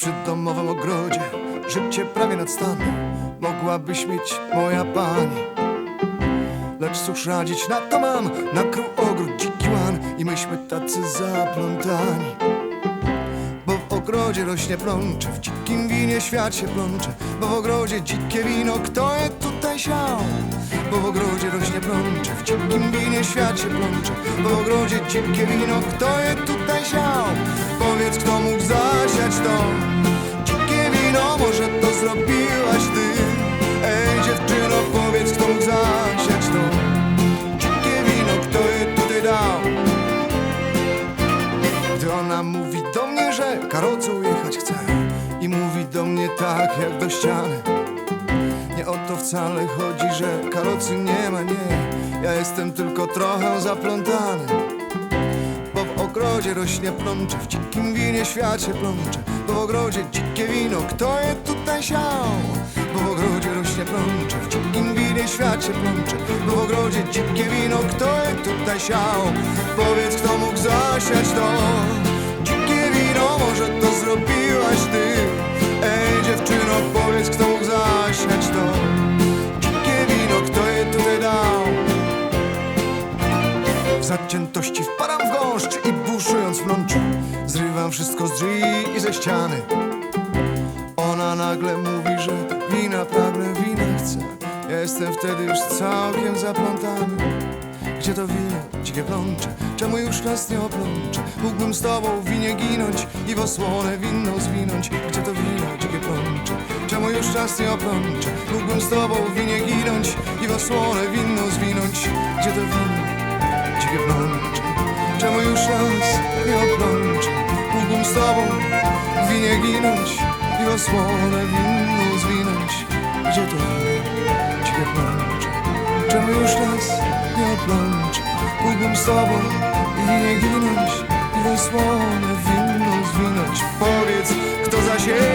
przy domowym ogrodzie Życie prawie nad stan Mogłabyś mieć moja pani Lecz cóż radzić na to mam Nakrył ogród dziki łan I myśmy tacy zaplątani Bo w ogrodzie rośnie plącze W dzikim winie świat się plącze Bo w ogrodzie dzikie wino Kto je tutaj siał? Bo w ogrodzie rośnie plącze W dzikim winie świat się plącze Bo w ogrodzie dzikie wino Kto je tutaj siał? Powiedz kto mógł to. Dzikie wino Może to zrobiłaś ty. Ej dziewczyno powiedz kto mógł zasiać to. Dzikie wino Kto je tutaj dał? Gdy ona mówi do mnie, że karocą jechać chce I mówi do mnie tak jak do ściany. Nie o to wcale chodzi, że karocy nie ma, nie. Ja jestem tylko trochę zaplątany ogrodzie rośnie plącze W dzikim winie świat się plącze Bo w ogrodzie dzikie wino Kto je tutaj siał? Bo w ogrodzie rośnie plącze W dzikim winie świat się plącze Bo w ogrodzie dzikie wino Kto je tutaj siał? Powiedz kto mógł zasiać to zaciętości wpadam w gąszcz i buszując w Zrywam wszystko z drzwi i ze ściany. Ona nagle mówi, że wina pragnę, wina chcę. Ja jestem wtedy już całkiem zaplątany. Gdzie to wino, dzikie plącze, czemu już nas nie oplącze Mógłbym z tobą w winie ginąć i w osłonę winną zwinąć. Gdzie to wino, dzikie plącze, czemu już nas nie oplącze Mógłbym z tobą w winie ginąć i w osłonę winną zwinąć. Gdzie to wino, plącze Czemu już raz nie oplączę Mógłbym z tobą w winie ginąć I w osłonę winną zwinąć. Gdzie to dzikie plącze Czemu już raz nie oplączę Mógłbym z tobą w winie ginąć I w osłonę winną zwinąć. Powiedz, kto zasieje nam